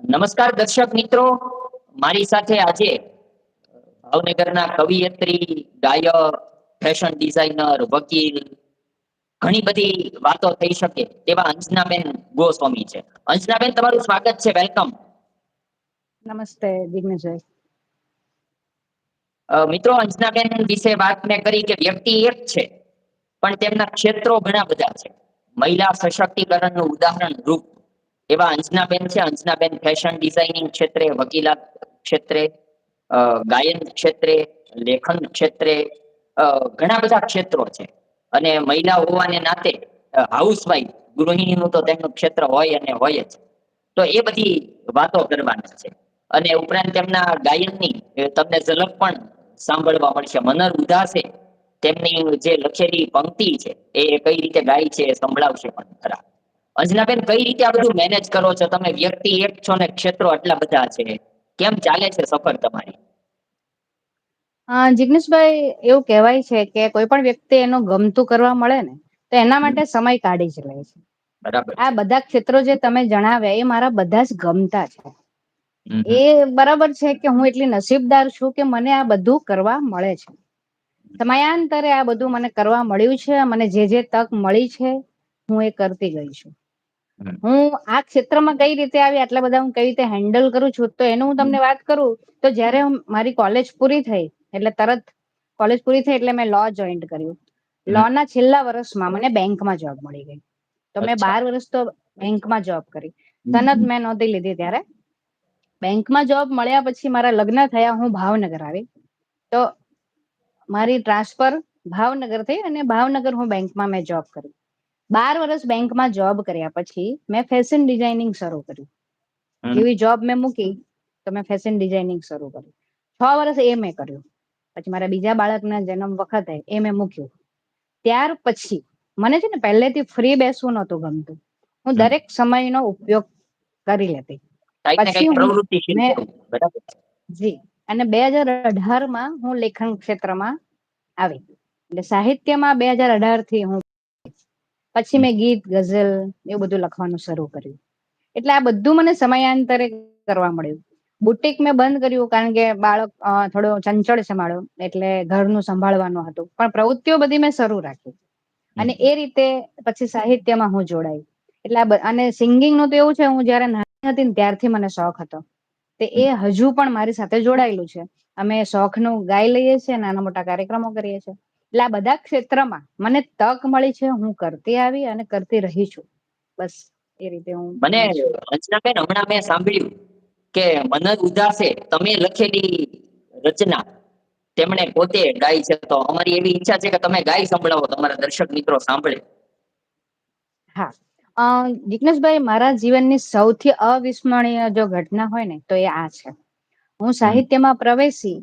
નમસ્કાર દર્શક મિત્રો. મારી સાથે આજે ભાવનગરના કવિયત્રી ગાયક ફેશન ડિઝાઇનર વકીલ ઘણી બધી વાતો થઈ શકે તેવા અંજનાબેન ગોસ્વામી છે. અંજનાબેન તમારું સ્વાગત છે. વેલકમ નમસ્તે અ, મિત્રો અંજનાબેન વિશે વાત મેં કરી કે વ્યક્તિ એક છે પણ તેમના ક્ષેત્રો ઘણા બધા છે. મહિલા સશક્તિકરણનું ઉદાહરણ રૂપ એવા અંજનાબેન છે. અંજનાબેન ફેશન ડિઝાઇનિંગ ક્ષેત્રે, વકીલાત ક્ષેત્રે ગાયન ક્ષેત્રે, લેખન ક્ષેત્રે ઘણા બધા ક્ષેત્રો છે. અને મહિલા હોવાને નાતે હાઉસવાઈફ ગૃહિણીનું તો તેમનું ક્ષેત્ર હોય અને હોય જ. તો એ બધી વાતો કરવાની છે. અને ઉપરાંત તેમના ગાયનની તમને ઝલક પણ સાંભળવા મળશે. મનર ઉદાસે તેમની જે લખેલી પંક્તિ છે, એ કઈ રીતે ગાય છે સંભળાવશે પણ ખરા અંજનાબેન કઈ રીતે આ બધું મેનેજ કરો છો? તમે વ્યક્તિ એક છો ને ક્ષેત્રો આટલા બધા છે. કેમ ચાલે છે સફર તમારી? જિગ્નેશભાઈ એવું કહેવાય છે કે કોઈ પણ વ્યક્તિ એનું ગમતું કરવા મળે ને તો એના માટે સમય કાઢી જ લે છે. બરાબર આ બધા ક્ષેત્રો જે તમે જણાવ્યા એ મારા બધા જ ગમતા છે. એ બરાબર છે કે હું એટલી નસીબદાર છું કે મને આ બધું કરવા મળે છે. સમયાંતરે આ બધું મને કરવા મળ્યું છે મને જે જે તક મળી છે હું એ કરતી ગઈ છું. હું આ ક્ષેત્રમાં કઈ રીતે આવી આટલા બધા હું કઈ રીતે હેન્ડલ કરું છું તો એનું હું તમને વાત કરું તો જ્યારે મારી કોલેજ પૂરી થઈ એટલે તરત કોલેજ પૂરી થઈ એટલે મેં લો જોઈન્ટ કર્યું. લો ના છેલ્લા વર્ષમાં મને બેંકમાં જોબ મળી ગઈ. તો મેં બાર વર્ષ તો બેંકમાં જોબ કરી. તનત સનદ મેં નહોતી લીધી ત્યારે બેંકમાં જોબ મળ્યા પછી મારા લગ્ન થયા હું ભાવનગર આવી. તો મારી ટ્રાન્સફર ભાવનગર થઈ અને ભાવનગર હું બેંકમાં મેં જોબ કરી. બાર વર્ષ બેંકમાં જોબ કર્યા પછી મેં ફેશન ડિઝાઇનિંગ શરૂ કર્યું. જેવી જોબ મેં મૂકી તો મેં ફેશન ડિઝાઇનિંગ શરૂ કર્યું. છ વર્ષ એ મેં કર્યું. પછી મારા બીજા બાળકના જન્મ વખતે એ મેં મૂક્યું. ત્યાર પછી મને છે ને પહેલેથી ફ્રી બેસવું નહોતું ગમતું. હું દરેક સમયનો ઉપયોગ કરી લેતી. જી. અને બે હજાર અઢારમાં હું લેખન ક્ષેત્રમાં આવી. એટલે સાહિત્યમાં બે હજાર અઢારથી હું પછી મેં ગીત, ગઝલ એવું બધું લખવાનું શરૂ કર્યું. એટલે આ બધું મને સમયાંતરે કરવા મળ્યું. બુટિક મેં બંધ કર્યું કારણ કે બાળક થોડો ચંચળ છે મારો, એટલે ઘરનું સંભાળવાનું હતું. પણ પ્રવૃત્તિઓ બધી મેં શરૂ રાખી. અને એ રીતે પછી સાહિત્યમાં હું જોડાઈ. એટલે અને સિંગિંગનું તો એવું છે, હું જયારે નાની હતી ને ત્યારથી મને શોખ હતો. તે એ હજુ પણ મારી સાથે જોડાયેલું છે. અમે શોખનું ગાઈ લઈએ છીએ, નાના મોટા કાર્યક્રમો કરીએ છીએ. એટલે આ બધા ક્ષેત્રમાં મને તક મળી છે હું કરતી આવી અને કરતી રહી છું. બસ એ રીતે હું મને રચનાબેન હમણાં મેં સાંભળ્યું કે મનદ ઉદાસે તમે લખેલી રચના તેમણે પોતે ગાઈ છે. તો અમારી એવી ઈચ્છા છે કે તમે ગાઈ સંભળાવો તમારા દર્શક મિત્રો સાંભળે. હા. અ, જિગ્નેશભાઈ મારા જીવનની સૌથી અવિસ્મરણીય જો ઘટના હોય ને તો એ આ છે. હું સાહિત્યમાં પ્રવેશી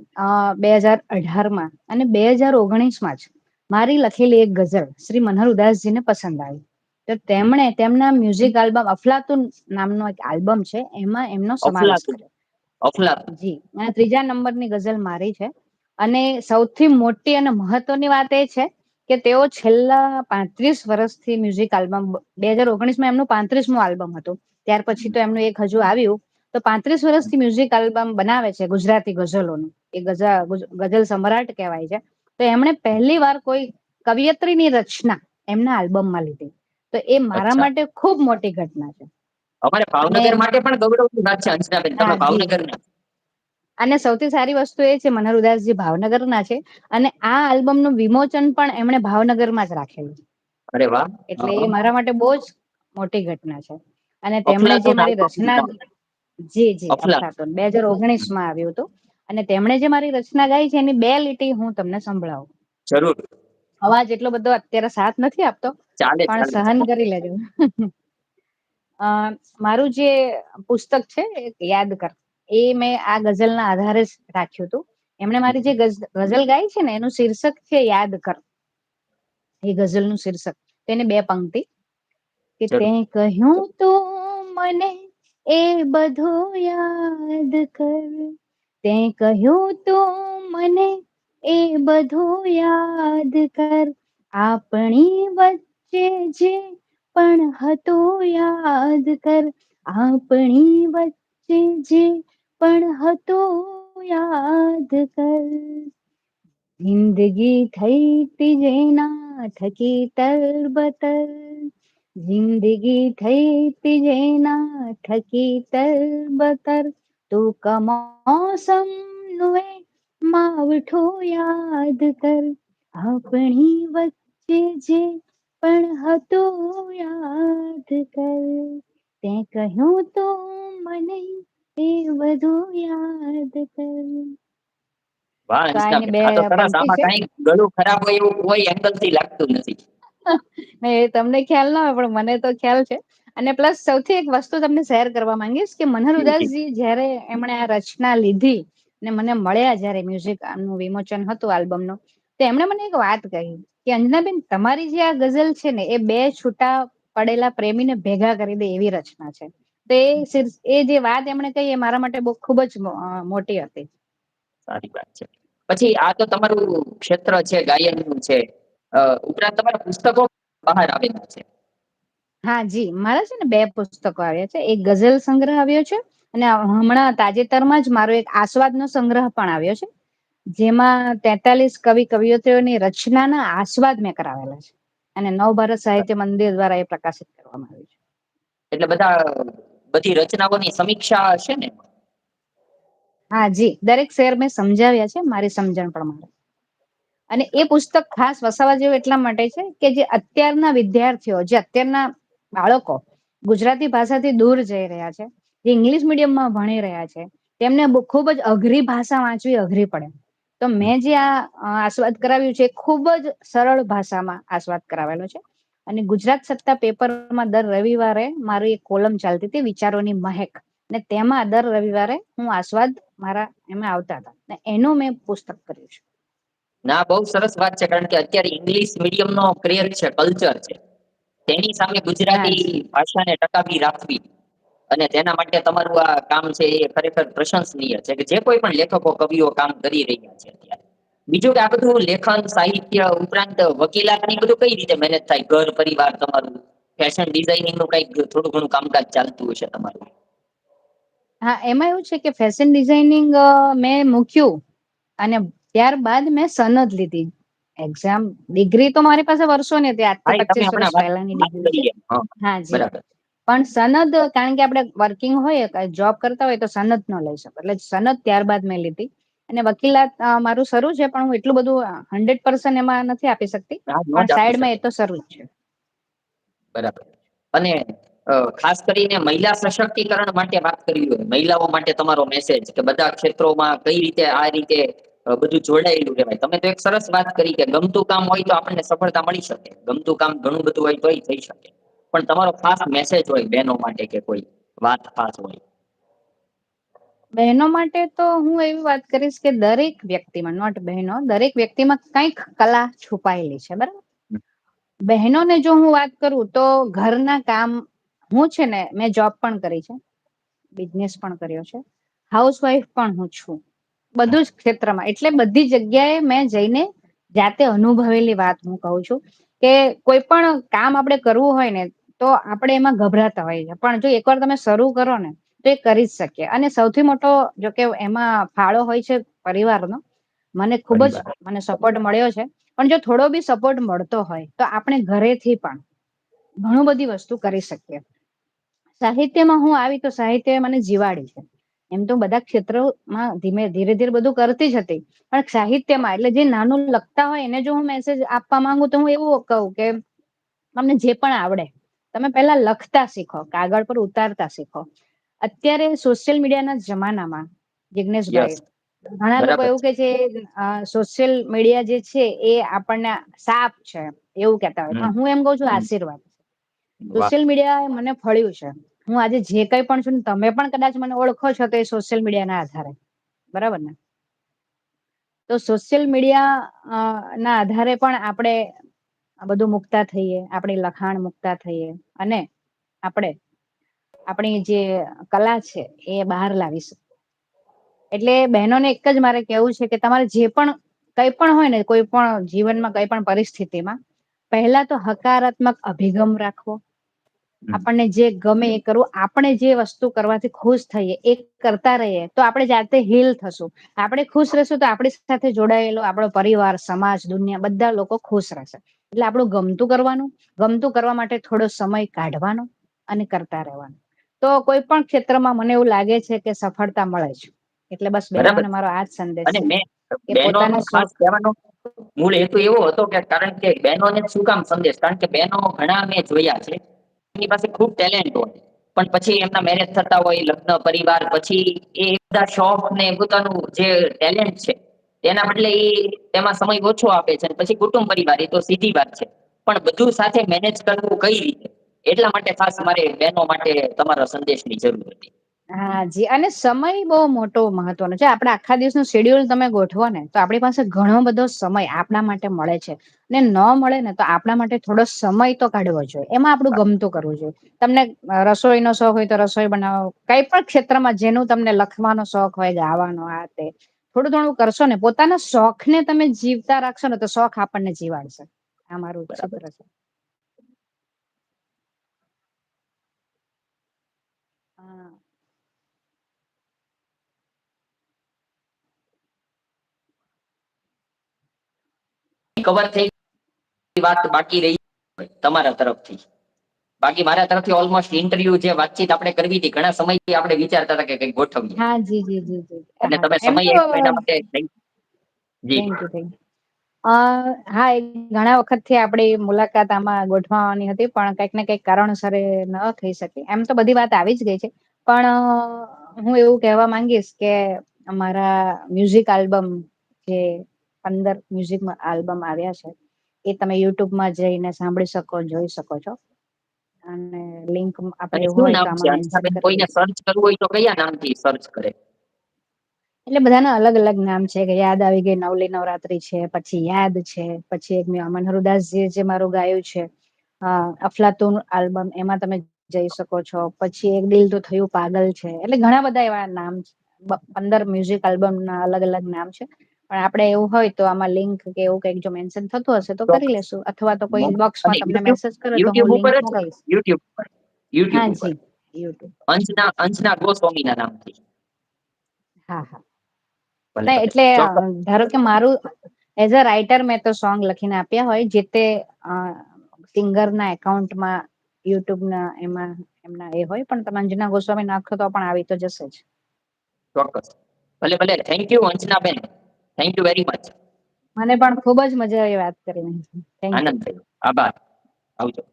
બે હજાર અઢારમાં અને બે હજાર ઓગણીસમાં જ મારી લખેલી એક ગઝલ શ્રી મનહર ઉદાસજીને પસંદ આવી. તો તેમણે તેમના મ્યુઝિક આલ્બમ અફલાતુન નામનો એક આલ્બમ છે એમાં એમનો સમાવેશ કર્યો. જી અને ત્રીજા નંબરની ગઝલ મારી છે. અને સૌથી મોટી અને મહત્વની વાત એ છે કે તેઓ છેલ્લા પાંત્રીસ વર્ષથી મ્યુઝિક આલ્બમ બે હજાર ઓગણીસમાં એમનું પાંત્રીસમું આલ્બમ હતું. ત્યાર પછી તો એમનું એક હજુ આવ્યું. તો પાંત્રીસ વર્ષથી મ્યુઝિક આલ્બમ બનાવે છે ગુજરાતી ગઝલોનું. એ ગઝા ગઝલ સમ્રાટ કહેવાય છે. તો એમણે પહેલી વાર કોઈ કવિયત્રીની રચના એમના આલ્બમમાં લીધી. તો એ મારા માટે ખૂબ મોટી ઘટના છે. અમારે અને ભાવનગર માટે પણ ગૌરવની વાત છે અંશનાબેન તમે હા ભાવનગર અને સૌથી સારી વસ્તુ એ છે મનહર ઉદાસજી ભાવનગરના છે. અને આ આલ્બમનું વિમોચન પણ એમણે ભાવનગરમાં જ રાખેલું. અરે વાહ. એટલે એ મારા માટે બહુ જ મોટી ઘટના છે. અને તેમણે જે મારી રચના જી જી અફલાતુન બે હજાર ઓગણીસમાં આવ્યું હતું. અને તેમણે જે મારી રચના ગાઈ છે એની બે લીટી હું તમને સંભળાવું. જરૂર. અવાજ એટલો બધો અત્યારે સાથ નથી આપતો પણ સહન કરી લેજો. મારું જે પુસ્તક છે યાદ કર. એ મેં આ ગઝલના આધારે જ રાખ્યું હતું. એમણે મારી જે ગઝલ ગાઈ છે ને એનું શીર્ષક છે યાદ કર. એ ગઝલનું શીર્ષક. તેને બે પંક્તિ. કે તે કહ્યું તું મને એ બધું યાદ કર. તે કહ્યું તું મને, એ બધું યાદ કર. આપણી વચ્ચે જે પણ હતું યાદ કર. આપણી વચ્ચે જે પણ હતો યાદ કર. જિંદગી થઈ તી જેના થકી તરબતર જિંદગી થઈ તી જેના થકી તરબતર તું કમોસમ નુએ માવઠો યાદ કર આપણી વચ્ચે જે પણ હતો યાદ કર તે કહ્યું તો મને એ બધું યાદ કર બે ગળું ખરાબ હોય એવું કોઈ એંગલથી લાગતું નથી. ને તમને ખ્યાલ ના હોય, પણ મને તો ખ્યાલ છે. અને પ્લસ સૌથી એક વસ્તુ તમને શેર કરવા માંગીશ કે મનહર. ઉદાસજી જયારે એમણે આ રચના લીધી ને મને મળ્યા જયારે મ્યુઝિકનું વિમોચન હતું આલ્બમનું તો એમણે મને એક વાત કહી કે, અંજનાબેન, તમારી જે આ ગઝલ છે ને, એ બે છૂટા પડેલા પ્રેમીને ભેગા કરી દે એવી રચના છે. તો એ જે વાત એમણે કહી, એ મારા માટે બહુ ખૂબ જ મોટી હતી. સારી વાત છે. પછી આ તો તમારું ક્ષેત્ર છે, ગાયનનું છે. ઉપરાંત તમારા પુસ્તકો બહાર આવેલા છે. હા જી. મારા છે ને બે પુસ્તકો આવ્યા છે. એક ગઝલ સંગ્રહ આવ્યો છે અને હમણાં તાજેતરમાં જ મારો એક આસ્વાદનો સંગ્રહ પણ આવ્યો છે. જેમાં તેતાલીસ કવિ કવિયત્રીઓની રચનાના આસ્વાદ મેં કરાવેલા છે. અને નવભારત સાહિત્ય મંદિર દ્વારા એ પ્રકાશિત કરવામાં આવ્યું છે. એટલે બધા બધી રચનાઓની સમીક્ષા છે ને? હા જી. દરેક શેર મેં સમજાવ્યા છે. મારી સમજણ પ્રમાણે. અને એ પુસ્તક ખાસ વસાવા જેવું એટલા માટે છે કે જે અત્યારના વિદ્યાર્થીઓ, જે અત્યારના બાળકો ગુજરાતી ભાષાથી દૂર જઈ રહ્યા છે, જે ઇંગ્લિશ મીડિયમમાં ભણી રહ્યા છે, તેમને ખૂબ જ અઘરી ભાષા વાંચવી અઘરી પડે. તો મેં જે આ આસ્વાદ કરાવ્યું છે ખૂબ જ સરળ ભાષામાં આસ્વાદ કરાવેલો છે. અને ગુજરાત સત્તા પેપરમાં દર રવિવારે મારી એક કોલમ ચાલતી હતી, વિચારોની મહેક. ને તેમાં દર રવિવારે હું આસ્વાદ મારા એમાં આવતા હતા. ને એનું મેં પુસ્તક કર્યું છે. ના બહુ સરસ વાત છે કારણ કે અત્યારે ઇંગ્લિશ મીડિયમ નો ક્રેઝ છે કલ્ચર છે. તેની સામે ગુજરાતી ભાષાને ટકાવી રાખવી. અને તેના માટે તમારું આ કામ છે એ ખરેખર પ્રશંસનીય છે કે જે કોઈ પણ લેખકો કવિઓ કામ કરી રહ્યા છે અત્યારે. બીજું કે આ બધું લેખન સાહિત્ય ઉપરાંત વકીલાતની બધું કઈ રીતે મેનેજ થાય? ઘર પરિવાર તમારું ફેશન ડિઝાઇનિંગનું કંઈક થોડું ઘણું કામકાજ ચાલતું હશે તમારું. હા એમાં એવું છે કે ફેશન ડિઝાઇનિંગ મેં મૂક્યું અને ત્યારબાદ મેં સનદ લીધી. એક્ઝામ ડિગ્રી તો મારી પાસે વર્ષોની હતી. હા આજથી પચીસ વર્ષ પહેલાની ડિગ્રી કરી હા જી. પણ સનદ કારણ કે આપણે વર્કિંગ હોય જોબ કરતા હોય તો સનદ ન લઈ શકો. એટલે સનદ ત્યારબાદ મેં લીધી. અને વકીલાત મારું શરૂ છે પણ હું એટલું બધું હંડ્રેડ પર્સન્ટ એમાં નથી આપી શકતી. નો પણ સાઈડમાં એ તો શરૂ જ છે. બરાબર. અને ખાસ કરીને મહિલા સશક્તિકરણ માટે વાત કરવી હોય. મહિલાઓ માટે તમારો મેસેજ કે બધા ક્ષેત્રોમાં કઈ રીતે આ રીતે બધું જોડાયેલું કહેવાય તમે તો એક સરસ વાત કરી કે ગમતું કામ હોય તો આપણને સફળતા મળી શકે. ગમતું કામ ઘણું બધું હોય તોય થઈ શકે. પણ તમારો ખાસ મેસેજ હોય બહેનો માટે કે કોઈ વાત ખાસ હોય. બહેનો માટે તો હું એવી વાત કરીશ કે દરેક વ્યક્તિમાં નોટ બહેનો દરેક વ્યક્તિમાં કંઈક કલા છુપાયેલી છે બરાબર? બહેનોને જો હું વાત કરું તો ઘરના કામ હું છે ને મેં જોબ પણ કરી છે બિઝનેસ પણ કર્યો છે હાઉસવાઈફ પણ હું છું. બધું જ ક્ષેત્રમાં. એટલે બધી જગ્યાએ મેં જઈને જાતે અનુભવેલી વાત હું કહું છું કે કોઈ પણ કામ આપણે કરવું હોય ને તો આપણે એમાં ગભરાતા હોય છે પણ જો એકવાર તમે શરૂ કરો ને તો એ કરી જ શકીએ. અને સૌથી મોટો જોકે એમાં ફાળો હોય છે પરિવારનો મને ખૂબ જ મને સપોર્ટ મળ્યો છે. પણ જો થોડો બી સપોર્ટ મળતો હોય તો આપણે ઘરેથી પણ ઘણું બધી વસ્તુ કરી શકીએ. સાહિત્યમાં હું આવી તો સાહિત્ય મને જીવાડી છે. એમ તો બધા ક્ષેત્રોમાં ધીમે ધીરે ધીરે બધું કરતી જ હતી. પણ સાહિત્યમાં એટલે જે નાનું લખતા હોય એને જો હું મેસેજ આપવા માંગુ તો હું એવું કહું કે તમને જે પણ આવડે તમે પેલા લખતા શીખો કાગળ પર ઉતારતા શીખો. અત્યારે સોશિયલ મીડિયાના જમાનામાં જિજ્ઞેશભાઈ ઘણા લોકો એવું કે છે સોશિયલ મીડિયા જે છે એ આપણને સાપ છે એવું કેતા હોય. પણ હું એમ કઉ છું આશીર્વાદ સોશિયલ મીડિયા મને ફળ્યું છે. હું આજે જે કઈ પણ છું તમે પણ કદાચ મને ઓળખો છો તો એ સોશિયલ મીડિયાના આધારે બરાબર ને તો સોશિયલ મીડિયા ના આધારે પણ આપણે બધું મુકતા થઈએ, આપણી લખાણ મુકતા થઈએ અને આપણે આપણી જે કલા છે એ બહાર લાવીશું એટલે બહેનોને એક જ મારે કહેવું છે કે તમારે જે પણ કઈ પણ હોય ને, કોઈ પણ જીવનમાં કઈ પણ પરિસ્થિતિમાં પહેલા તો હકારાત્મક અભિગમ રાખવો. આપણને જે ગમે એ કરવું. આપણે જે વસ્તુ કરવાથી ખુશ થઈએ એ કરતા રહીએ તો આપણે જાતે હીલ થશું. આપણે ખુશ રહેશું તો આપણી સાથે જોડાયેલો આપણો પરિવાર સમાજ દુનિયા બધા લોકો ખુશ રહેશે. એટલે આપણું ગમતું કરવાનું ગમતું કરવા માટે થોડો સમય કાઢવાનો અને કરતા રહેવાનું. તો કોઈ પણ ક્ષેત્રમાં મને એવું લાગે છે કે સફળતા મળે છે એટલે બસ. બહેનોને મારો આ જ સંદેશ છે પોતાના મૂળ હેતુ એવો હતો કે કારણ કે બહેનોને શું કામ સંદેશ? કારણ કે બહેનો ઘણા મેં જોયા છે. એની પાસે ખૂબ ટેલેન્ટ હોય. પણ પછી એમના મેરેજ થતા હોય, લગ્ન, પરિવાર, પછી એ બધા શોખ ને પોતાનું જે ટેલેન્ટ છે, તેના બદલે એ તેમાં સમય ઓછો આપે છે પછી કુટુંબ પરિવાર, એ તો સીધી વાત છે. પણ બધું સાથે મેનેજ કરવું કઈ રીતે? એટલા માટે ખાસ મારે બહેનો માટે તમારા સંદેશની જરૂર હતી. હા જી અને સમય બહુ મોટો મહત્વનો છે. આપણે આખા દિવસનું શેડ્યુલ તમે ગોઠવો ને તો આપણી પાસે ઘણો બધો સમય આપણા માટે મળે છે. ને ન મળે ને તો આપણા માટે થોડો સમય તો કાઢવો જોઈએ. એમાં આપણું ગમતું કરવું જોઈએ. તમને અ, રસોઈનો શોખ હોય તો રસોઈ બનાવો. કઈ પણ ક્ષેત્રમાં જેનું તમને લખવાનો શોખ હોય ગાવાનો આ તે થોડું થોડું કરશો ને પોતાના શોખ ને તમે જીવતા રાખશો ને તો શોખ આપણને જીવાડશે. આ મારું બરાબર. સૂત્ર છે. હા. કવર થઈ વાત બાકી રહી તમારા તરફથી. બાકી મારા તરફથી ઓલમોસ્ટ ઇન્ટરવ્યુ જે વાતચીત આપણે કરવી હતી ઘણા સમયથી આપણે વિચારતા હતા કે કંઈક ગોઠવીએ. હા જી જી જી જી. અને તમે સમય એના માટે જી. હા ઘણા વખતથી આપણી મુલાકાત આમાં ગોઠવવાની હતી પણ કંઈક ને કંઈક કારણસર ન થઈ શકે. એમ તો બધી વાત આવી જ ગઈ છે. પણ હું એવું કહેવા માંગીશ કે અમારા મ્યુઝિક આલ્બમ જે પંદર મ્યુઝિક આલ્બમ આવ્યા છે. એ તમે યુટ્યુબમાં જઈને સાંભળી શકો જોઈ શકો છો. અને લિંક આપણે હોય કોઈને સર્ચ કરવું હોય તો કયા નામથી સર્ચ કરે? એટલે બધાના અલગ અલગ નામ છે કે યાદ આવી ગઈ નવલી નવરાત્રી છે પછી યાદ છે પછી એક મેં અમન હરુદાસજી જે મારું ગાયું છે અફલાતુન આલ્બમ એમાં તમે જઈ શકો છો. પછી એક દિલ તો થયું પાગલ છે. એટલે ઘણા બધા એવા નામ છે. પંદર મ્યુઝિક આલ્બમ ના અલગ અલગ નામ છે. પણ આપણે એવું હોય તો આમાં લિંક કે એવું કંઈક જો મેન્શન થતું હશે તો કરી. લેશું. અથવા તો કોઈ ઇનબોક્સમાં તમને મેસેજ કરો તો હું ઉપર YouTube ઉપર. YouTube હા જી યુટ્યુબ અંજના અંશના ગોસ્વામીના નામથી. હા હા. એટલે ધારો કે મારું એઝ અ રાઇટર મેં તો સોંગ લખીને આપ્યા હોય જે તે સિંગર ના એકાઉન્ટમાં યુટ્યુબ ના એમાં એમના એ હોય પણ તમે અંજના ગોસ્વામી નાખો તો પણ આવી તો જશે જ. ચોક્કસ. ભલે ભલે. થેન્ક યુ અંશનાબેન થેન્ક યુ વેરી મચ મને પણ ખૂબ જ મજા આવી વાત કરીને. આનંદ થયો. આભાર. આવજો.